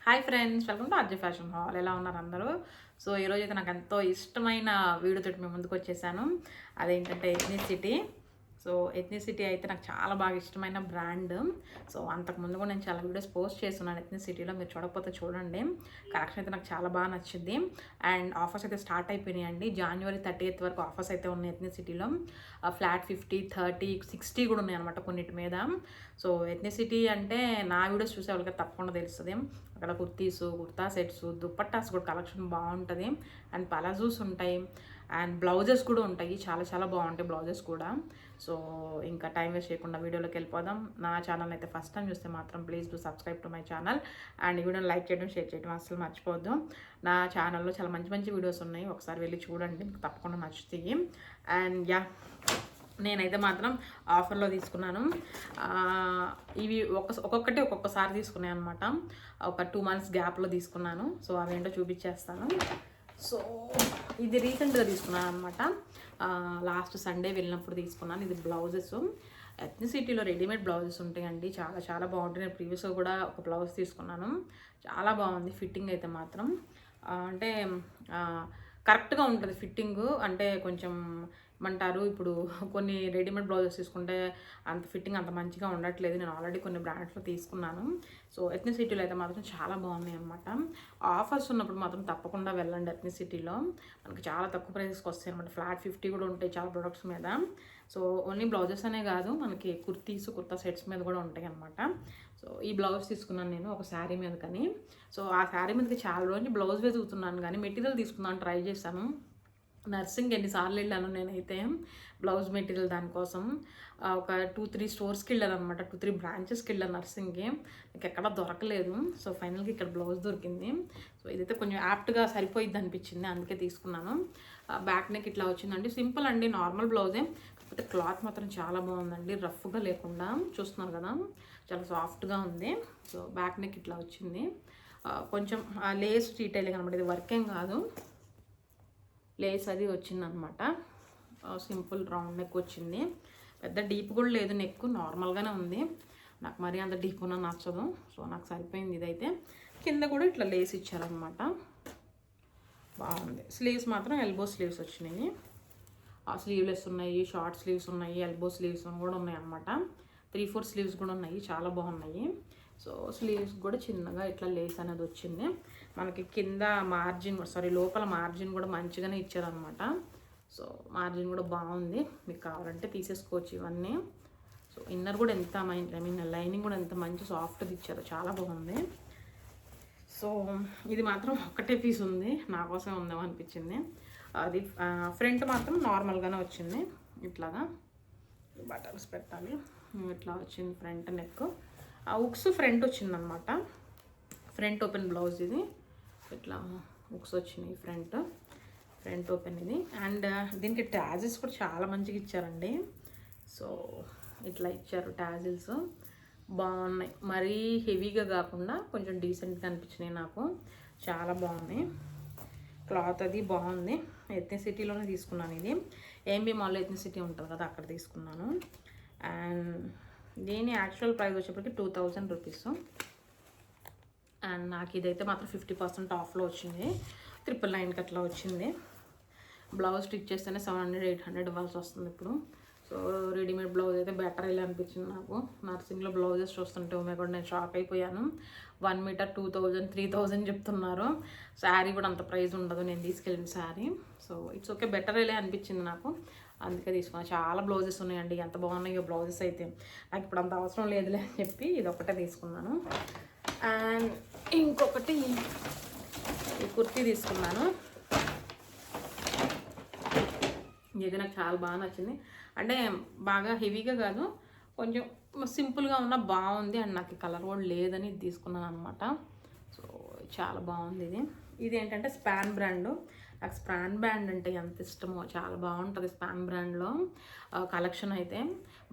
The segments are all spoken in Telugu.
Hi friends welcome to R G fashion hall ఎలా ఉన్నారు అందరూ? సో ఈరోజు అయితే నాకు ఎంతో ఇష్టమైన వీడియోతో మేము ముందుకు వచ్చేసాను అదేంటంటే ఎథ్నిసిటీ సో ఎథ్నిసిటీ అయితే నాకు చాలా బాగా ఇష్టమైన బ్రాండ్ సో అంతకుముందు కూడా నేను చాలా వీడియోస్ పోస్ట్ చేస్తున్నాను ఎథ్నిసిటీలో మీరు చూడకపోతే చూడండి. కలెక్షన్ అయితే నాకు చాలా బాగా నచ్చింది. అండ్ ఆఫర్స్ అయితే స్టార్ట్ అయిపోయినాయండి. జనవరి థర్టీ ఎయిత్ వరకు ఆఫర్స్ అయితే ఉన్నాయి ఎథ్నిసిటీలో ఫ్లాట్ ఫిఫ్టీ థర్టీ సిక్స్టీ కూడా ఉన్నాయి అనమాట కొన్నిటి మీద. సో ఎథ్నిసిటీ అంటే నా వీడియోస్ చూసే వాళ్ళకి తప్పకుండా తెలుస్తుంది. అక్కడ కుర్తీస్ కుర్తా సెట్స్ దుప్పట్టాస్ కూడా కలెక్షన్ బాగుంటుంది. అండ్ పలాజూస్ ఉంటాయి. అండ్ బ్లౌజెస్ కూడా ఉంటాయి. చాలా చాలా బాగుంటాయి బ్లౌజెస్ కూడా. సో ఇంకా టైం వేస్ట్ చేయకుండా వీడియోలోకి వెళ్ళిపోదాం. నా ఛానల్ అయితే ఫస్ట్ టైం చూస్తే మాత్రం please to subscribe to my channel. And ఈ వీడియోని లైక్ చేయడం షేర్ చేయడం అసలు మర్చిపోవద్దు. నా ఛానల్లో చాలా మంచి మంచి వీడియోస్ ఉన్నాయి. ఒకసారి వెళ్ళి చూడండి. మీకు తప్పకుండా నచ్చుతాయి. అండ్ యా నేనైతే మాత్రం ఆఫర్లో తీసుకున్నాను. ఇవి ఒక ఒక్కొక్కటి ఒక్కొక్కసారి తీసుకున్నాయి అనమాట ఒక టూ మంత్స్ గ్యాప్లో తీసుకున్నాను. సో అవేంటో చూపించేస్తాను. సో ఇది రీసెంట్గా తీసుకున్నాను అనమాట లాస్ట్ సండే వెళ్ళినప్పుడు తీసుకున్నాను. ఇది బ్లౌజెస్. ఎథ్నిసిటీలో రెడీమేడ్ బ్లౌజెస్ ఉంటాయండి. చాలా చాలా బాగుంటాయి. నేను ప్రీవియస్గా కూడా ఒక బ్లౌజ్ తీసుకున్నాను. చాలా బాగుంది. ఫిట్టింగ్ అయితే మాత్రం. అంటే కరెక్ట్గా ఉంటుంది ఫిట్టింగ్. అంటే కొంచెం ఏమంటారు ఇప్పుడు కొన్ని రెడీమేడ్ బ్లౌజెస్ తీసుకుంటే అంత ఫిట్టింగ్ అంత మంచిగా ఉండట్లేదు. నేను ఆల్రెడీ కొన్ని బ్రాండ్స్లో తీసుకున్నాను. సో ఎథ్నిసిటీలో అయితే మాత్రం చాలా బాగున్నాయి అనమాట ఆఫర్స్ ఉన్నప్పుడు మాత్రం తప్పకుండా వెళ్ళండి ఎథ్నిసిటీలో. మనకి చాలా తక్కువ ప్రైసెస్కి వస్తాయి అనమాట ఫ్లాట్ ఫిఫ్టీ కూడా ఉంటాయి చాలా ప్రొడక్ట్స్ మీద. సో ఓన్లీ బ్లౌజెస్ అనే కాదు మనకి కుర్తీస్ కుర్తా సెట్స్ మీద కూడా ఉంటాయి అనమాట సో ఈ బ్లౌజ్ తీసుకున్నాను నేను ఒక శారీ మీద కానీ సో ఆ శారీ మీదకి చాలా రోజులు బ్లౌజ్ వెతుకుతున్నాను కానీ మెటీరియల్ తీసుకుందాం ట్రై చేశాను. నర్సింగ్ ఎన్నిసార్లు వెళ్ళాను నేనైతే. బ్లౌజ్ మెటీరియల్ దానికోసం. ఒక టూ త్రీ స్టోర్స్కి వెళ్ళాను అనమాట టూ త్రీ బ్రాంచెస్కి వెళ్ళాను నర్సింగ్కి. నాకు ఎక్కడ దొరకలేదు. సో ఫైనల్గా ఇక్కడ బ్లౌజ్ దొరికింది. సో ఇదైతే కొంచెం యాప్ట్గా సరిపోయిద్ది అనిపించింది. అందుకే తీసుకున్నాను. బ్యాక్ నెక్ ఇట్లా వచ్చిందండి. సింపుల్ అండి నార్మల్ బ్లౌజే. కాకపోతే క్లాత్ మాత్రం చాలా బాగుందండి. రఫ్గా లేకుండా చూస్తున్నారు కదా. చాలా సాఫ్ట్గా ఉంది. సో బ్యాక్ నెక్ ఇట్లా వచ్చింది. కొంచెం లేస్ డీటెయిలింగ్ అనమాట ఇది వర్కేం కాదు. లేస్ అది వచ్చిందనమాట. సింపుల్ రౌండ్ నెక్ వచ్చింది. పెద్ద డీప్ కూడా లేదు నెక్ నార్మల్గానే ఉంది. నాకు మరీ అంత డీప్ ఉన్న నచ్చదు. సో నాకు సరిపోయింది ఇదైతే. కింద కూడా ఇట్లా లేస్ ఇచ్చారనమాట. బాగుంది. స్లీవ్స్ మాత్రం ఎల్బో స్లీవ్స్ వచ్చినాయి. ఆ స్లీవ్లెస్ ఉన్నాయి షార్ట్ స్లీవ్స్ ఉన్నాయి ఎల్బో స్లీవ్స్ కూడా ఉన్నాయి అనమాట త్రీ ఫోర్ స్లీవ్స్ కూడా ఉన్నాయి. చాలా బాగున్నాయి. సో స్లీవ్స్ కూడా చిన్నగా ఇట్లా లేస్ అనేది వచ్చింది. మనకి కింద మార్జిన్ సారీ లోపల మార్జిన్ కూడా మంచిగానే ఇచ్చారనమాట సో మార్జిన్ కూడా బాగుంది. మీకు కావాలంటే తీసేసుకోవచ్చు ఇవన్నీ. సో ఇన్నర్ కూడా ఎంత ఐ మీన్ లైనింగ్ కూడా ఎంత మంచి సాఫ్ట్గా ఇచ్చారు చాలా బాగుంది. సో ఇది మాత్రం ఒక్కటే పీస్ ఉంది. నా కోసం ఉందాం అనిపించింది. అది ఫ్రంట్ మాత్రం నార్మల్గానే వచ్చింది. ఇట్లాగా. బటన్స్ పెట్టాలి. ఇట్లా వచ్చింది ఫ్రంట్ నెక్ ఉక్స్ ఫ్రంట్ వచ్చిందనమాట. ఫ్రంట్ ఓపెన్ బ్లౌజ్ ఇది. ఇట్లా ఉక్స్ వచ్చినాయి ఫ్రంట్. ఫ్రంట్ ఓపెన్ ఇది. అండ్ దీనికి ట్యాజెస్ కూడా చాలా మంచిగా ఇచ్చారండి. సో ఇట్లా ఇచ్చారు ట్యాజిల్స్ బాగున్నాయి. మరీ హెవీగా కాకుండా కొంచెం డీసెంట్గా అనిపించినాయి నాకు. చాలా బాగున్నాయి. క్లాత్ అది బాగుంది. ఎథ్నిసిటీలోనే తీసుకున్నాను ఇది. ఏంబీ మాల్లో సిటీ ఉంటుంది కదా అక్కడ తీసుకున్నాను. అండ్ దీని యాక్చువల్ ప్రైస్ వచ్చేప్పటికి టూ థౌజండ్ రూపీస్ అండ్ నాకు ఇదైతే మాత్రం ఫిఫ్టీ పర్సెంట్ ఆఫ్లో వచ్చింది. ట్రిపుల్ నైన్కి అట్లా వచ్చింది. బ్లౌజ్ స్టిచ్ చేస్తేనే సెవెన్ హండ్రెడ్ ఎయిట్ హండ్రెడ్ ఇవ్వాల్సి వస్తుంది ఇప్పుడు. సో రెడీమేడ్ బ్లౌజ్ అయితే బెటర్ ఇలా అనిపించింది నాకు. నర్సింగ్లో బ్లౌజెస్ చూస్తుంటే ఉమే కూడా నేను షాక్ అయిపోయాను. One meter two thousand three thousand చెప్తున్నారు. శారీ కూడా అంత ప్రైస్ ఉండదు. నేను తీసుకెళ్ళిన sari so it's okay better ఇలా అనిపించింది నాకు. అందుకే తీసుకున్నాను చాలా బ్లౌజెస్ ఉన్నాయండి. ఎంత బాగున్నాయో బ్లౌజెస్ అయితే. నాకు ఇప్పుడు అంత అవసరం లేదులే అని చెప్పి ఇది ఒకటే తీసుకున్నాను. అండ్ ఇంకొకటి ఈ కుర్తీ తీసుకున్నాను. ఇది నాకు చాలా బాగా నచ్చింది. అంటే బాగా హెవీగా కాదు కొంచెం సింపుల్గా ఉన్న బాగుంది. అండ్ నాకు కలర్ కూడా లేదని ఇది తీసుకున్నాను అనమాట సో చాలా బాగుంది ఇది. ఇది ఏంటంటే స్పాన్ బ్రాండ్. నాకు స్పాన్ బ్రాండ్ అంటే ఎంత ఇష్టమో చాలా బాగుంటుంది స్పాన్ బ్రాండ్లో. కలెక్షన్ అయితే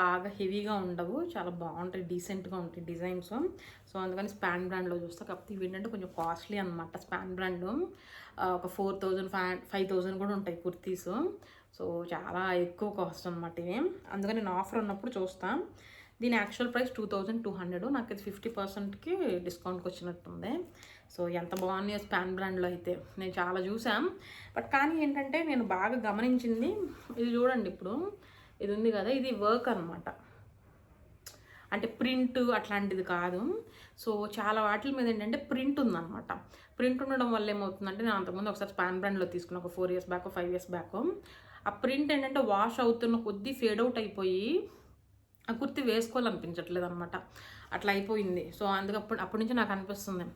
బాగా హెవీగా ఉండవు చాలా బాగుంటాయి డీసెంట్గా ఉంటాయి డిజైన్స్. సో అందుకని స్పాన్ బ్రాండ్లో చూస్తా. కాకపోతే ఇవి ఏంటంటే కొంచెం కాస్ట్లీ అనమాట స్పాన్ బ్రాండ్. ఒక four thousand five five thousand కూడా ఉంటాయి కుర్తీస్. సో చాలా ఎక్కువ కాస్ట్ అనమాట ఇవి. అందుకని నేను ఆఫర్ ఉన్నప్పుడు చూస్తాను దీని actual price two thousand two hundred. నాకు ఇది ఫిఫ్టీ పర్సెంట్కి డిస్కౌంట్కి వచ్చినట్టుంది. సో ఎంత బాగున్నాయో స్పాన్ బ్రాండ్లో అయితే. నేను చాలా చూసాం బట్ కానీ ఏంటంటే నేను బాగా గమనించింది ఇది చూడండి ఇప్పుడు. ఇది ఉంది కదా ఇది వర్క్ అనమాట అంటే ప్రింట్ అట్లాంటిది కాదు. సో చాలా వాటి మీద ఏంటంటే ప్రింట్ ఉందన్నమాట. ప్రింట్ ఉండడం వల్ల ఏమవుతుందంటే నేను అంతకుముందు ఒకసారి స్పాన్ బ్రాండ్లో తీసుకున్న ఒక four years back five years back ఆ ప్రింట్ ఏంటంటే వాష్ అవుతున్న కొద్దీ ఫేడ్ అవుట్ అయిపోయి ఆ కుర్తి వేసుకోవాలనిపించట్లేదు అనమాట అట్లా అయిపోయింది. సో అందుకప్పుడు అప్పటి నుంచి నాకు అనిపిస్తుంది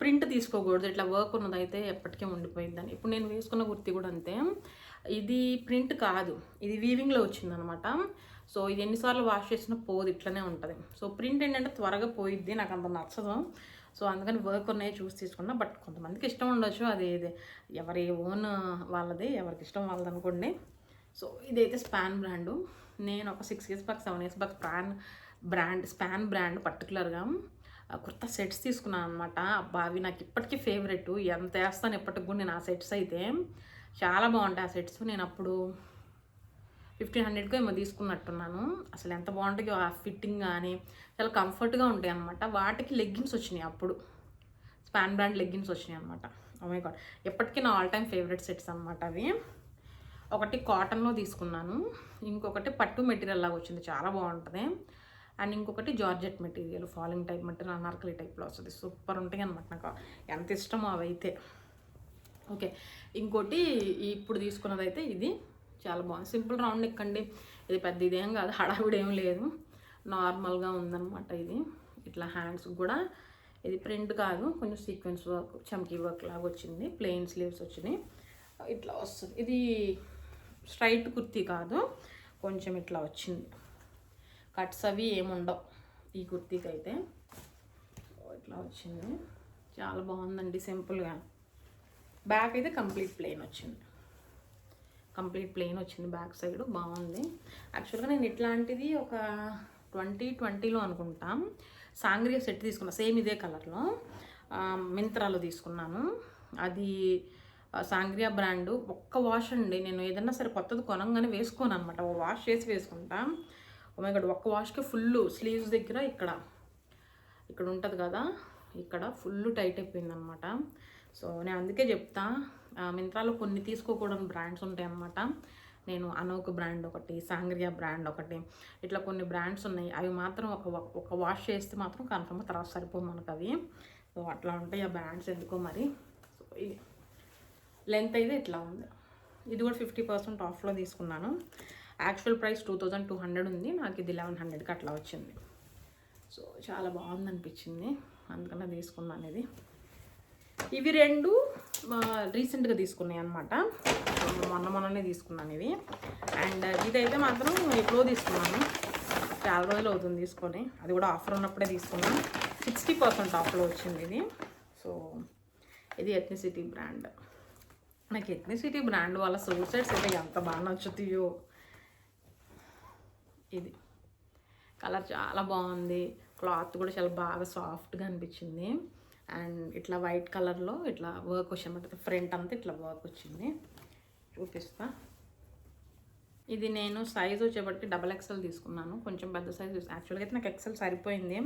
ప్రింట్ తీసుకోకూడదు. ఇట్లా వర్క్ ఉన్నదైతే ఎప్పటికే ఉండిపోయిందని. ఇప్పుడు నేను వేసుకున్న కుర్తి కూడా అంతే. ఇది ప్రింట్ కాదు. ఇది వీవింగ్లో వచ్చిందనమాట. సో ఇది ఎన్నిసార్లు వాష్ చేసినా పోదు. ఇట్లనే ఉంటుంది. సో ప్రింట్ ఏంటంటే త్వరగా పోయిద్ది. నాకు అంత నచ్చదు. సో అందుకని వర్క్ ఉన్నాయి చూసి తీసుకున్నా. బట్ కొంతమందికి ఇష్టం ఉండొచ్చు. అది ఎవరి ఓన్ వాళ్ళది. ఎవరికి ఇష్టం వాళ్ళది అనుకోండి సో ఇదైతే స్పాన్ బ్రాండు. నేను ఒక six years back seven years back Span brand Span brand పర్టికులర్గా కొత్త సెట్స్ తీసుకున్నాను అనమాట అబ్బా అవి నాకు ఇప్పటికీ ఫేవరెట్. ఎంత వేస్తాను ఎప్పటికి కూడా నేను ఆ సెట్స్ అయితే చాలా బాగుంటాయి ఆ సెట్స్. నేను అప్పుడు ఫిఫ్టీన్ హండ్రెడ్కి ఏమో తీసుకున్నట్టున్నాను. అసలు ఎంత బాగుంటుందో ఆ ఫిట్టింగ్ కానీ చాలా కంఫర్ట్గా ఉంటాయి అనమాట వాటికి లెగ్గిన్స్ వచ్చినాయి అప్పుడు. స్పాన్ బ్రాండ్ లెగ్గిన్స్ వచ్చినాయి అనమాట ఓమై oh గాడ్ ఎప్పటికీ నా ఆల్ టైమ్ ఫేవరెట్ సెట్స్ అనమాట అవి. ఒకటి కాటన్లో తీసుకున్నాను. ఇంకొకటి పట్టు మెటీరియల్ లాగా వచ్చింది. చాలా బాగుంటుంది. అండ్ ఇంకొకటి georgette material falling type material anarkali టైప్లో వస్తుంది సూపర్ ఉంటాయి అనమాట నాకు. ఎంత ఇష్టమో అవైతే. ఓకే ఇంకోటి ఇప్పుడు తీసుకున్నది అయితే ఇది చాలా బాగుంది. సింపుల్ రౌండ్ ఎక్కండి. ఇది పెద్ద ఇదేం కాదు హడావిడేం ఏం లేదు. నార్మల్గా ఉందన్నమాట ఇది. ఇట్లా హ్యాండ్స్ కూడా. ఇది ప్రింట్ కాదు కొంచెం సీక్వెన్స్ వర్క్ చమ్కీ వర్క్ లాగా వచ్చింది. ప్లెయిన్ స్లీవ్స్ వచ్చినాయి. ఇట్లా వస్తుంది. ఇది స్ట్రైట్ కుర్తీ కాదు కొంచెం ఇట్లా వచ్చింది. కట్స్ అవి ఏముండవు. ఈ కుర్తీకి అయితే ఇట్లా వచ్చింది. చాలా బాగుందండి సింపుల్గా. బ్యాక్ అయితే కంప్లీట్ ప్లెయిన్ వచ్చింది. కంప్లీట్ ప్లెయిన్ వచ్చింది బ్యాక్ సైడ్. బాగుంది. యాక్చువల్గా నేను ఇట్లాంటిది ఒక ట్వంటీ ట్వంటీలో అనుకుంటాం. సాంగ్రియా సెట్ తీసుకున్నా. సేమ్ ఇదే కలర్లో. మింత్రాలో తీసుకున్నాను. అది సాంగ్రియా బ్రాండ్. ఒక్క వాష్ అండి. నేను ఏదన్నా సరే కొత్తది కొనంగానే వేసుకోను అనమాట వాష్ చేసి వేసుకుంటా. Oh ఇక్కడ ఒక్క వాష్కి ఫుల్ స్లీవ్స్ దగ్గర ఇక్కడ ఇక్కడ ఉంటుంది కదా ఇక్కడ ఫుల్ టైట్ అయిపోయింది అనమాట సో నేను అందుకే చెప్తా ఆ, మింత్రాలో కొన్ని తీసుకోకూడని బ్రాండ్స్ ఉంటాయి అన్నమాట. నేను అనోక్ బ్రాండ్ ఒకటి సాంగ్రియా బ్రాండ్ ఒకటి ఇట్లా కొన్ని బ్రాండ్స్ ఉన్నాయి. అవి మాత్రం ఒక ఒక వాష్ చేస్తే మాత్రం కన్ఫర్మ్ తర్వాత సరిపోదు మనకు అవి. సో అట్లా ఉంటాయి ఆ బ్రాండ్స్ ఎందుకో మరి. సో ఇది లెంత్ అయితే ఇట్లా ఉంది. ఇది కూడా ఫిఫ్టీ పర్సెంట్ ఆఫ్లో తీసుకున్నాను. Actual price two thousand two hundred ఉంది. నాకు ఇది లెవెన్ హండ్రెడ్కి అట్లా వచ్చింది. సో చాలా బాగుంది అనిపించింది అందుకనే తీసుకున్నాను ఇది ఇవి రెండు రీసెంట్గా తీసుకున్నాయి అనమాట మొన్న మొన్ననే తీసుకున్నాను ఇవి. అండ్ ఇదైతే మాత్రం ఎప్పుడో తీసుకున్నాను. చాలా రోజులు అవుతుంది తీసుకొని. అది కూడా ఆఫర్ ఉన్నప్పుడే తీసుకున్నాను. సిక్స్టీ పర్సెంట్ ఆఫ్లో వచ్చింది ఇది. సో ఇది ఎథ్నిసిటీ బ్రాండ్. నాకు ఎథ్నిసిటీ బ్రాండ్ వాళ్ళ సోల్ అయితే ఎంత బాగా నచ్చుతాయో. ఇది. కలర్ చాలా బాగుంది. క్లాత్ కూడా చాలా బాగా సాఫ్ట్గా అనిపించింది. అండ్ ఇట్లా వైట్ కలర్లో ఇట్లా వర్క్ వచ్చింది ఫ్రంట్ అంతా ఇట్లా వర్క్ వచ్చింది. చూపిస్తా. ఇది నేను సైజ్ వచ్చేప్పటికి డబల్ ఎక్సెల్ తీసుకున్నాను. కొంచెం పెద్ద సైజ్ యాక్చువల్గా అయితే నాకు ఎక్సెల్ సరిపోయింది.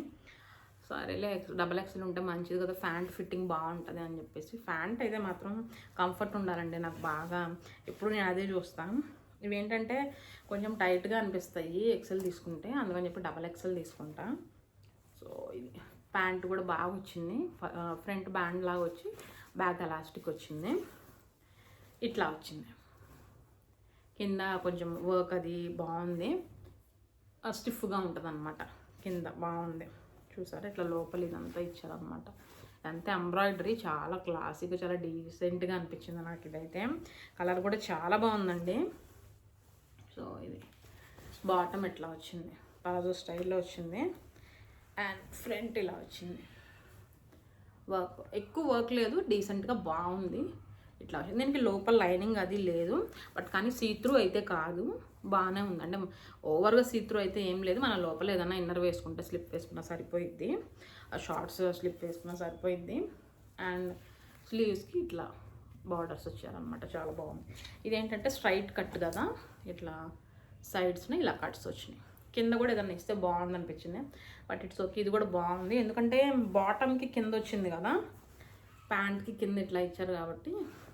సరేలే డబల్ ఎక్సెల్ ఉంటే మంచిది కదా. ఫ్యాంట్ ఫిట్టింగ్ బాగుంటుంది అని చెప్పేసి. ఫ్యాంట్ అయితే మాత్రం కంఫర్ట్ ఉండాలండి నాకు బాగా. ఎప్పుడు నేను అదే చూస్తాను ఇవి ఏంటంటే కొంచెం టైట్గా అనిపిస్తాయి. ఎక్సెల్ తీసుకుంటే అందుకని చెప్పి డబల్ ఎక్సెల్ తీసుకుంటా. సో ఇది ప్యాంట్ కూడా బాగా వచ్చింది. ఫ్రంట్ బ్యాండ్ లాగా వచ్చి బ్యాక్ ఎలాస్టిక్ వచ్చింది. ఇట్లా వచ్చింది. కింద కొంచెం వర్క్ అది బాగుంది. స్టిఫ్గా ఉంటుంది అనమాట కింద బాగుంది. చూసారా? ఇట్లా లోపల ఇదంతా ఇచ్చారనమాట అంతే ఎంబ్రాయిడరీ చాలా క్లాసిక్ చాలా డీసెంట్గా అనిపించింది నాకు ఇదైతే. కలర్ కూడా చాలా బాగుందండి. సో ఇది. బాటమ్ ఇట్లా వచ్చింది? ప్లాజో స్టైల్లో వచ్చింది. అండ్ ఫ్రంట్ ఇలా వచ్చింది. వర్క్ ఎక్కువ వర్క్ లేదు డీసెంట్గా బాగుంది. ఇట్లా వచ్చింది. దీనికి లోపల లైనింగ్ అది లేదు. బట్ కానీ సీత్రూ అయితే కాదు. బాగానే ఉంది. అంటే ఓవర్గా సీత్రూ అయితే ఏం లేదు. మన లోపల ఏదైనా ఇన్నర్ వేసుకుంటే స్లిప్ వేసుకున్నా సరిపోయిద్ది. ఆ షార్ట్స్ స్లిప్ వేసుకున్నా సరిపోయిద్ది. అండ్ స్లీవ్స్కి ఇట్లా బార్డర్స్ వచ్చారనమాట చాలా బాగుంది. ఇదేంటంటే స్ట్రైట్ కట్ కదా. ఇట్లా సైడ్స్ని ఇలా కట్స్ వచ్చినాయి. కింద కూడా ఏదైనా ఇస్తే బాగుంది అనిపించింది బట్ ఇట్స్ ఓకే ఇది కూడా బాగుంది. ఎందుకంటే బాటమ్కి కింద వచ్చింది కదా ప్యాంట్కి కింద ఇట్లా ఇచ్చారు కాబట్టి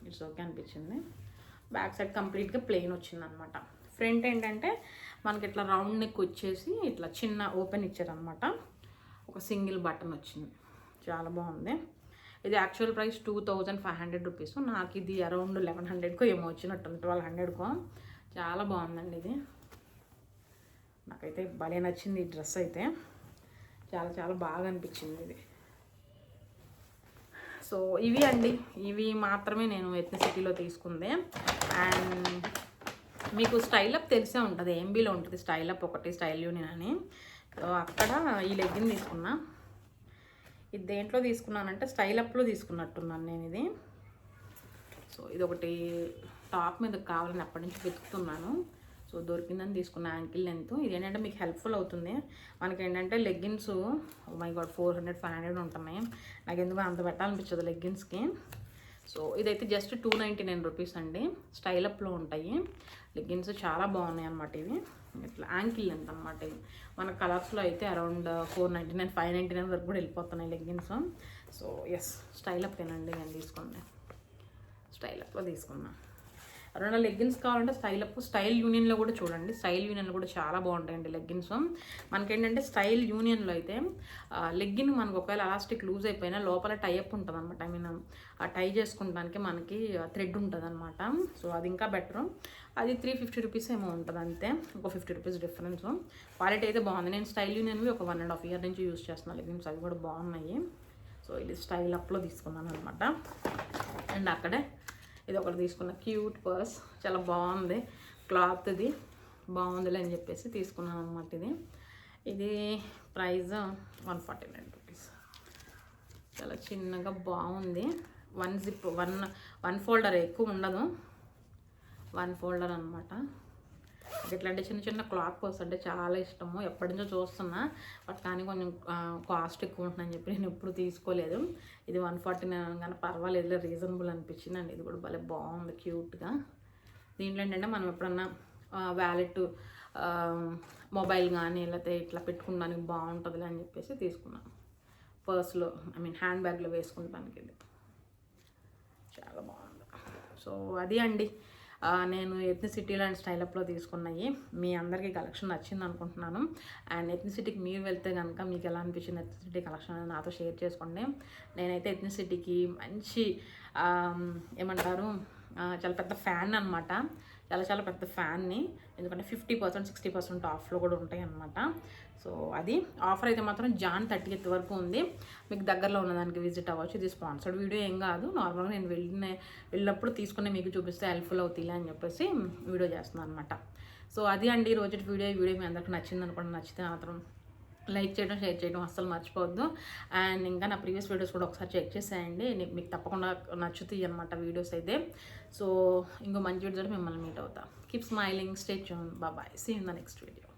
ఇట్స్ ఓకే అనిపించింది. బ్యాక్ సైడ్ కంప్లీట్గా ప్లెయిన్ వచ్చింది అనమాట ఫ్రంట్ ఏంటంటే మనకి ఇట్లా రౌండ్ నెక్ వచ్చేసి ఇట్లా చిన్న ఓపెన్ ఇచ్చారనమాట. ఒక సింగిల్ బటన్ వచ్చింది. చాలా బాగుంది. ఇది actual price two thousand five hundred rupees నాకు ఇది అరౌండ్ లెవెన్ హండ్రెడ్కో ఏమో వచ్చినట్టుంది. ట్వెల్వ్ హండ్రెడ్కో చాలా బాగుందండి ఇది. నాకైతే భలే నచ్చింది ఈ డ్రెస్ అయితే. చాలా చాలా బాగా అనిపించింది ఇది. సో ఇవి అండి. ఇవి మాత్రమే నేను ఎత్నిసిటీలో తీసుకుంది. అండ్ మీకు స్టైల్ అప్ తెలిసే ఉంటుంది. ఎంబీలో ఉంటుంది స్టైల్ అప్ ఒకటి స్టైల్ యూనియన్ అని. సో అక్కడ ఈ లెగ్గిన్ తీసుకున్నా. ఇది దేంట్లో తీసుకున్నానంటే స్టైల్ అప్లో తీసుకున్నట్టున్నాను నేను ఇది. సో ఇది ఒకటి టాప్ మీద కావాలని అప్పటి నుంచి వెతుకుతున్నాను. సో దొరికిందని తీసుకున్న యాంకిల్ లెంత్. ఇది ఏంటంటే మీకు హెల్ప్ఫుల్ అవుతుంది. మనకి ఏంటంటే leggings my god four hundred five hundred ఉంటున్నాయి. నాకు ఎందుకు అంత పెట్టాలనిపించదు లెగ్గిన్స్కి. సో ఇదైతే just two ninety nine rupees అండి. స్టైల్ అప్లో ఉంటాయి. లెగ్గిన్స్ చాలా బాగున్నాయి అన్నమాట ఇవి. ఇట్లా యాంకిల్ లెంత్ అనమాట ఇవి. మన కలర్స్లో అయితే around four ninety nine five ninety nine వరకు కూడా వెళ్ళిపోతున్నాయి లెగ్గిన్స్. సో ఎస్ స్టైల్ అప్పేనండి నేను తీసుకున్నాను స్టైల్ అప్లో తీసుకున్నాను ఎవరైనా లెగ్గిన్స్ కావాలంటే స్టైల్ అప్ స్టైల్ యూనియన్లో కూడా చూడండి. స్టైల్ యూనియన్లో కూడా చాలా బాగుంటాయండి లెగ్గిన్స్. మనకేంటంటే స్టైల్ యూనియన్లో అయితే లెగ్గిన్ మనకు ఒకవేళ ఎలాస్టిక్ లూజ్ అయిపోయినా లోపల టైఅప్ ఉంటుంది అనమాట ఐ మీన్ ఆ టై చేసుకుంటానికి మనకి థ్రెడ్ ఉంటుంది అనమాట సో అది ఇంకా బెటర్ అది త్రీ ఫిఫ్టీ రూపీస్ ఏమో ఉంటుంది అంతే ఒక ఫిఫ్టీ రూపీస్ డిఫరెన్స్ క్వాలిటీ అయితే బాగుంది. నేను స్టైల్ యూనియన్వి ఒక వన్ అండ్ హాఫ్ ఇయర్ నుంచి యూస్ చేస్తున్నాను లెగ్గిన్స్. అవి కూడా బాగున్నాయి. సో ఇది స్టైల్ అప్లో తీసుకున్నాను అనమాట అండ్ అక్కడే ఇది ఒకటి తీసుకున్న క్యూట్ పర్స్. చాలా బాగుంది. క్లాత్ది బాగుందిలే అని చెప్పేసి తీసుకున్నాను అనమాట ఇది. ఇది price one forty nine rupees. చాలా చిన్నగా బాగుంది. One zip one one folder ఎక్కువ ఉండదు. వన్ ఫోల్డర్ అనమాట ఇట్లాంటి చిన్న చిన్న క్లాత్ పర్స్ అంటే చాలా ఇష్టము. ఎప్పటి నుంచో చూస్తున్నా. బట్ కానీ కొంచెం కాస్ట్ ఎక్కువ ఉంటుందని చెప్పి నేను ఎప్పుడు తీసుకోలేదు. ఇది వన్ ఫార్టీ నైన్ కానీ పర్వాలేదు రీజనబుల్ అనిపించింది అండి. ఇది కూడా భలే బాగుంది క్యూట్గా దీంట్లో ఏంటంటే మనం ఎప్పుడన్నా వ్యాలెట్ మొబైల్ కానీ లేకపోతే ఇట్లా పెట్టుకోవడానికి బాగుంటుంది అని చెప్పేసి తీసుకున్నాను. పర్స్లో ఐ మీన్ హ్యాండ్ బ్యాగ్లో వేసుకుంటానికి ఇది చాలా బాగుంది. సో అది అండి. నేను ఎథ్నిసిటీ అండ్ స్టైలప్లో తీసుకున్నాయి. మీ అందరికీ కలెక్షన్ నచ్చింది అనుకుంటున్నాను. అండ్ ఎథ్నిసిటీకి మీరు వెళ్తే కనుక మీకు ఎలా అనిపించింది ఎథ్నిసిటీ కలెక్షన్ అనేది నాతో షేర్ చేసుకోండి. నేనైతే ఎథ్నిసిటీకి మంచి ఏమంటారు చాలా పెద్ద ఫ్యాన్ అనమాట చాలా చాలా పెద్ద ఫ్యాన్ని ఎందుకంటే ఫిఫ్టీ పర్సెంట్ సిక్స్టీ పర్సెంట్ ఆఫ్లో కూడా ఉంటాయి అనమాట సో అది ఆఫర్ అయితే మాత్రం జాన్ థర్టీ ఎయిత్ వరకు ఉంది. మీకు దగ్గరలో ఉన్నదానికి విజిట్ అవ్వచ్చు. ఇది స్పాన్సర్డ్ వీడియో ఏం కాదు. నార్మల్గా నేను వెళ్ళిన వెళ్ళినప్పుడు తీసుకునే మీకు చూపిస్తే హెల్ప్ఫుల్ అవుతుంది అని చెప్పేసి వీడియో చేస్తున్నాను అనమాట సో అది అండి రోజు వీడియో. వీడియో మీ అందరికి నచ్చింది అనుకోండి నచ్చితే మాత్రం లైక్ చేయడం షేర్ చేయడం అస్సలు మర్చిపోవద్దు. అండ్ ఇంకా నా ప్రీవియస్ వీడియోస్ కూడా ఒకసారి చెక్ చేసేయండి. మీకు తప్పకుండా నచ్చుతాయి అనమాట వీడియోస్ అయితే. సో ఇంకో మంచి వీడియోస్ మిమ్మల్ని మీట్ అవుతా. కీప్ స్మైలింగ్ స్టే బాబాయ్ bye see in the next video